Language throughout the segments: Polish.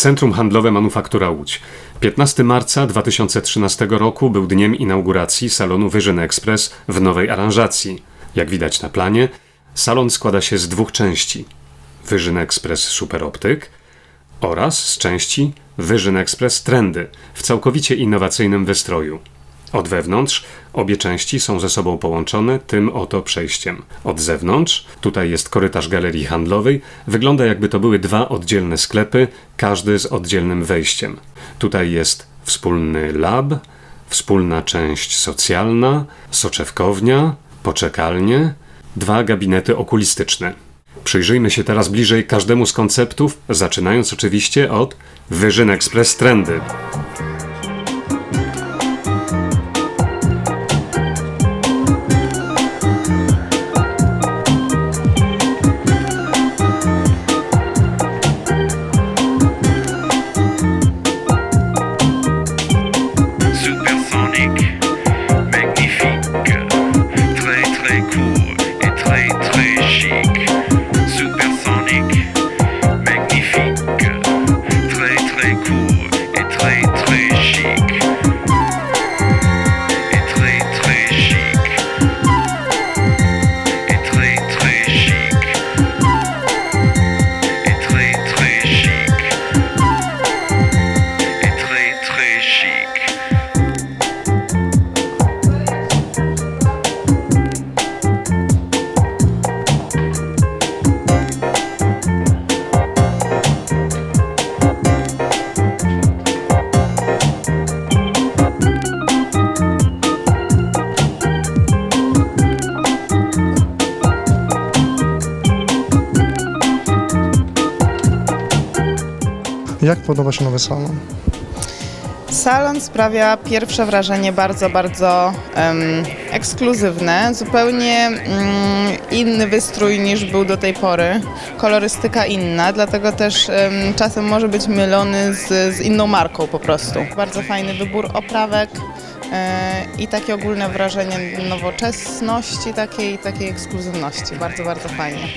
Centrum Handlowe Manufaktura Łódź. 15 marca 2013 roku był dniem inauguracji salonu Wyżyn Express w nowej aranżacji. Jak widać na planie, salon składa się z dwóch części. Wyżyn Express Superoptyk oraz z części Wyżyn Express Trendy w całkowicie innowacyjnym wystroju. Od wewnątrz obie części są ze sobą połączone tym oto przejściem. Od zewnątrz, tutaj jest korytarz galerii handlowej, wygląda jakby to były dwa oddzielne sklepy, każdy z oddzielnym wejściem. Tutaj jest wspólny lab, wspólna część socjalna, soczewkownia, poczekalnie, dwa gabinety okulistyczne. Przyjrzyjmy się teraz bliżej każdemu z konceptów, zaczynając oczywiście od Wyżyn Express Trendy. Jak podoba się nowy salon? Salon sprawia pierwsze wrażenie bardzo, bardzo ekskluzywne, zupełnie mm, inny wystrój niż był do tej pory, kolorystyka inna, dlatego też em, czasem może być mylony z, z inną marką po prostu. Bardzo fajny wybór oprawek e, i takie ogólne wrażenie nowoczesności takiej, takiej ekskluzywności. Bardzo, bardzo fajnie.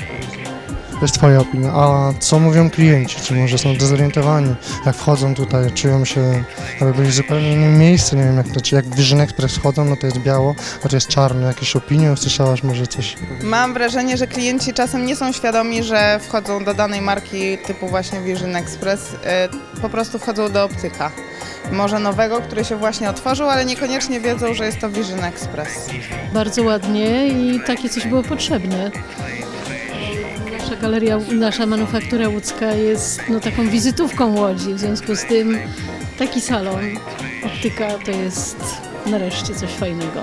To jest Twoja opinia. A co mówią klienci? Czy może są dezorientowani? Jak wchodzą tutaj, czują się, aby byli w zupełnie innym miejscu? Nie wiem, jak to, czy jak w Vision Express wchodzą, no to jest biało, a to jest czarno. Jakieś opinie usłyszałaś może coś? Mam wrażenie, że klienci czasem nie są świadomi, że wchodzą do danej marki typu właśnie Vision Express, y, po prostu wchodzą do optyka. Może nowego, który się właśnie otworzył, ale niekoniecznie wiedzą, że jest to Vision Express. bardzo ładnie i takie coś było potrzebne. Nasza galeria, nasza manufaktura łódzka jest no, taką wizytówką Łodzi, w związku z tym taki salon, optyka to jest nareszcie coś fajnego.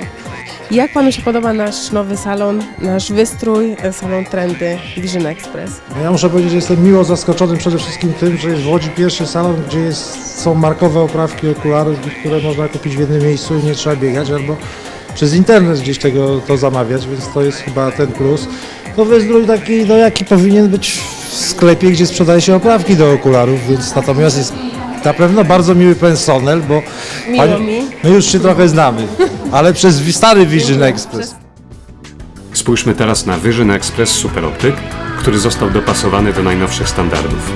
Jak panu się podoba nasz nowy salon, nasz wystrój, salon Trendy Vision Express? Ja muszę powiedzieć, że jestem miło zaskoczony przede wszystkim tym, że jest w Łodzi pierwszy salon, gdzie jest, są markowe oprawki okularów, które można kupić w jednym miejscu i nie trzeba biegać, albo przez internet gdzieś tego to zamawiać, więc to jest chyba ten plus. To wystrój taki, no jaki powinien być w sklepie, gdzie sprzedaje się oprawki do okularów, więc natomiast jest na pewno bardzo miły personel, bo Miło mi. my już się trochę znamy, ale przez stary Vision Express. Spójrzmy teraz na Wyżyn Express Superoptyk, który został dopasowany do najnowszych standardów.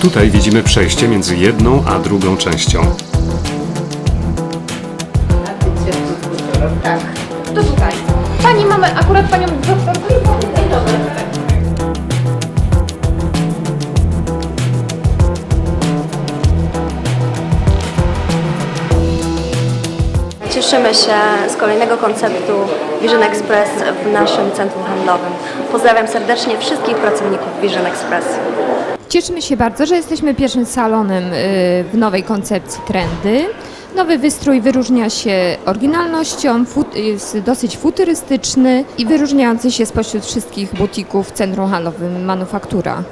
Tutaj widzimy przejście między jedną a drugą częścią. Tak. To tutaj. Pani mamy akurat panią doktor. Cieszymy się z kolejnego konceptu Vision Express w naszym centrum handlowym. Pozdrawiam serdecznie wszystkich pracowników Vision Express. Cieszymy się bardzo, że jesteśmy pierwszym salonem y, w nowej koncepcji trendy. Nowy wystrój wyróżnia się oryginalnością, jest dosyć futurystyczny i wyróżniający się spośród wszystkich butików w centrum handlowym Manufaktura.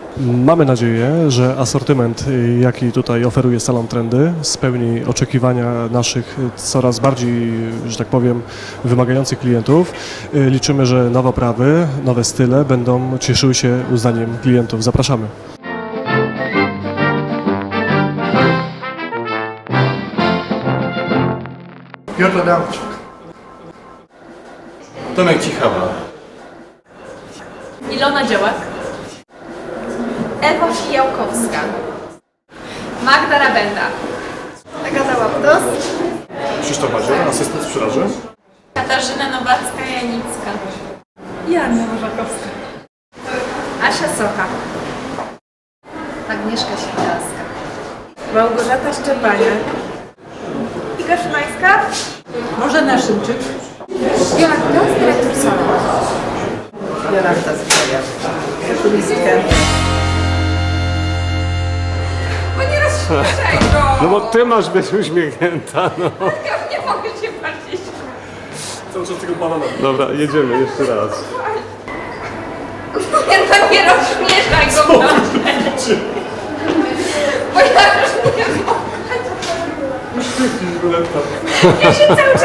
Mamy nadzieję, że asortyment, jaki tutaj oferuje Salon Trendy, spełni oczekiwania naszych coraz bardziej, że tak powiem, wymagających klientów. Liczymy, że nowe oprawy, nowe style będą cieszyły się uznaniem klientów. Zapraszamy. Piotr Adamczyk. Tomek Cichawa. Ilona Działak. Ewa Fijałkowska. Magda Rabenda. Agata Łaptos. Krzysztof Badzior, asystent sprzedaży. Katarzyna Nowacka-Janicka. Joanna Morzakowska. Asia Socha. Agnieszka Świdalska. Małgorzata Szczepaniak. Iga Szymańska. Marzena Szymczyk. Jola Ktos, dyrektor salonu. Jolanta Zbroja. Okulistka. Bo nie rozśmieszaj go! No bo ty masz być uśmiechnięta, no. Ja nie mogę się bardziej Cały czas tego banana. Dobra, jedziemy jeszcze raz. Nie, nie rozśmieszaj go, proszę. Bo ja już nie mogę. Ja